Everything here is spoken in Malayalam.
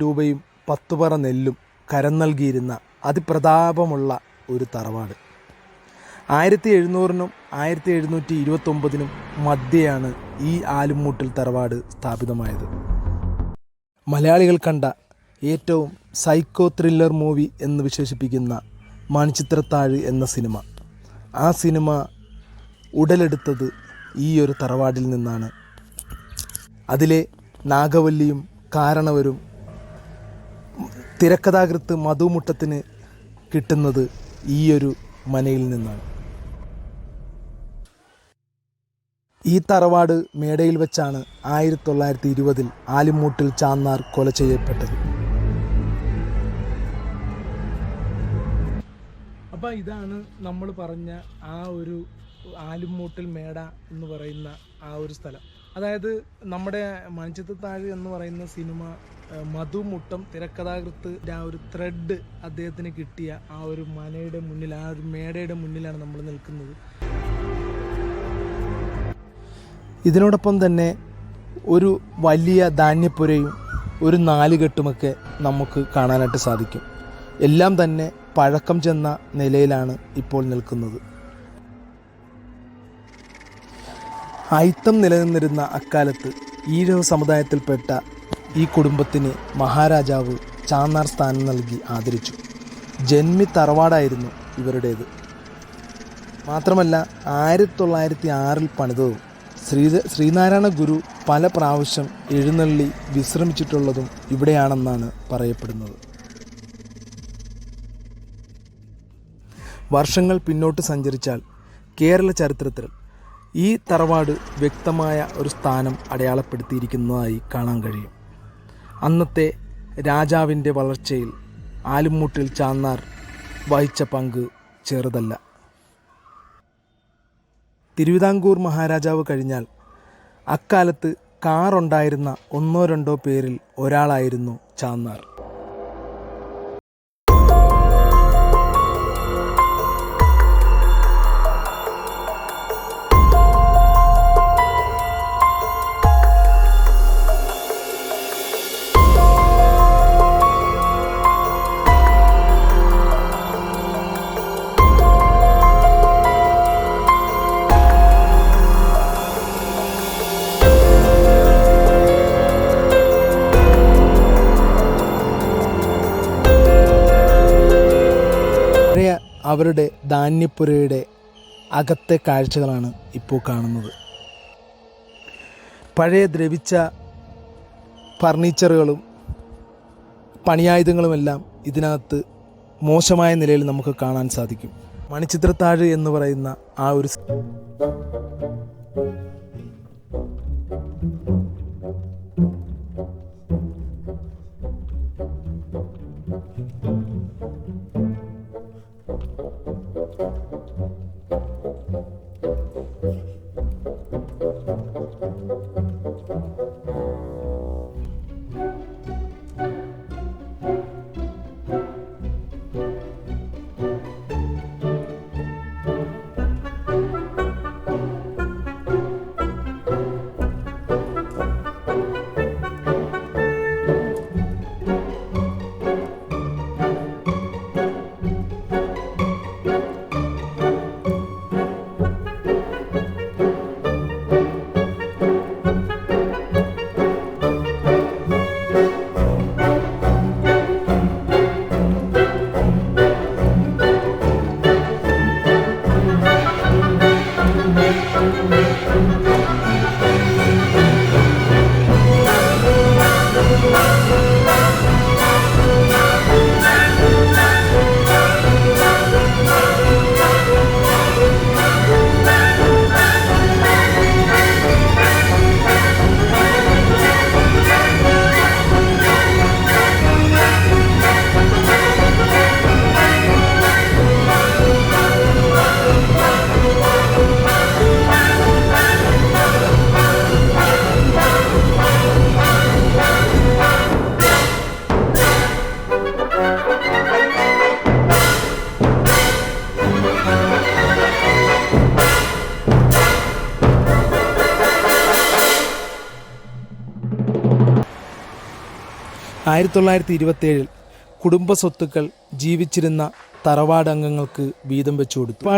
രൂപയും പത്തുപറ നെല്ലും കരം നൽകിയിരുന്ന അതിപ്രതാപമുള്ള ഒരു തറവാട്. ആയിരത്തി എഴുന്നൂറിനും ആയിരത്തി എഴുന്നൂറ്റി ഇരുപത്തൊമ്പതിനും മധ്യയാണ് ഈ ആലുംമൂട്ടിൽ തറവാട് സ്ഥാപിതമായത്. മലയാളികൾ കണ്ട ഏറ്റവും സൈക്കോ ത്രില്ലർ മൂവി എന്ന് വിശേഷിപ്പിക്കുന്ന മൺചിത്രത്താഴ് എന്ന സിനിമ. ആ സിനിമ ഉടലെടുത്തത് ഈ ഒരു തറവാടിൽ നിന്നാണ്. അതിലെ നാഗവല്ലിയും കാരണവരും തിരക്കഥാകൃത്ത് മധുമുട്ടത്തിന് കിട്ടുന്നത് ഈ ഒരു മനയിൽ നിന്നാണ്. ഈ തറവാട് മേടയിൽ വെച്ചാണ് ആയിരത്തി തൊള്ളായിരത്തി ഇരുപതിൽ ആലിമൂട്ടിൽ ചാന്നാർ കൊല ചെയ്യപ്പെട്ടത്. അപ്പം ഇതാണ് നമ്മൾ പറഞ്ഞ ആ ഒരു ആലുമൂട്ടിൽ മേട എന്ന് പറയുന്ന ആ ഒരു സ്ഥലം. അതായത് നമ്മുടെ മണിച്ചിത്രത്താഴ് എന്ന് പറയുന്ന സിനിമ മധുമുട്ടം തിരക്കഥാകൃത്ത് ആ ഒരു ത്രെഡ് അദ്ദേഹത്തിന് കിട്ടിയ ആ ഒരു മനയുടെ മുന്നിൽ ആ ഒരു മേടയുടെ മുന്നിലാണ് നമ്മൾ നിൽക്കുന്നത്. ഇതിനോടൊപ്പം തന്നെ ഒരു വലിയ ധാന്യപ്പുരയും ഒരു നാലുകെട്ടുമൊക്കെ നമുക്ക് കാണാനായിട്ട് സാധിക്കും. എല്ലാം തന്നെ പഴക്കം ചെന്ന നിലയിലാണ് ഇപ്പോൾ നിൽക്കുന്നത്. അയിത്തം നിലനിന്നിരുന്ന അക്കാലത്ത് ഈഴവ സമുദായത്തിൽപ്പെട്ട ഈ കുടുംബത്തിന് മഹാരാജാവ് ചാന്നാർ സ്ഥാനം നൽകി ആദരിച്ചു. ജന്മി തറവാടായിരുന്നു ഇവരുടേത്. മാത്രമല്ല ആയിരത്തി തൊള്ളായിരത്തി ആറിൽ പണിതതും ശ്രീ ശ്രീനാരായണ ഗുരു പല പ്രാവശ്യം എഴുന്നള്ളി വിശ്രമിച്ചിട്ടുള്ളതും ഇവിടെയാണെന്നാണ് പറയപ്പെടുന്നത്. വർഷങ്ങൾ പിന്നോട്ട് സഞ്ചരിച്ചാൽ കേരള ചരിത്രത്തിൽ ഈ തറവാട് വ്യക്തമായ ഒരു സ്ഥാനം അടയാളപ്പെടുത്തിയിരിക്കുന്നതായി കാണാൻ കഴിയും. അന്നത്തെ രാജാവിന്റെ വളർച്ചയിൽ ആലുമൂട്ടിൽ ചാന്നാർ വഹിച്ച പങ്ക് ചെറുതല്ല. തിരുവിതാംകൂർ മഹാരാജാവ് കഴിഞ്ഞാൽ അക്കാലത്ത് കാറുണ്ടായിരുന്ന ഒന്നോ രണ്ടോ പേരിൽ ഒരാളായിരുന്നു ചാന്നാർ. അവരുടെ ധാന്യപ്പുരയുടെ അകത്തെ കാഴ്ചകളാണ് ഇപ്പോൾ കാണുന്നത്. പഴയ ദ്രവിച്ച ഫർണിച്ചറുകളും പണിയായുധങ്ങളുമെല്ലാം ഇതിനകത്ത് മോശമായ നിലയിൽ നമുക്ക് കാണാൻ സാധിക്കും. മണിച്ചിത്രത്താഴ് എന്ന് പറയുന്ന ആ ഒരു Musik ആയിരത്തി തൊള്ളായിരത്തി ഇരുപത്തേഴിൽ കുടുംബ സ്വത്തുക്കൾ ജീവിച്ചിരുന്ന തറവാട് അംഗങ്ങൾക്ക് വീതം വെച്ചു കൊടുത്തു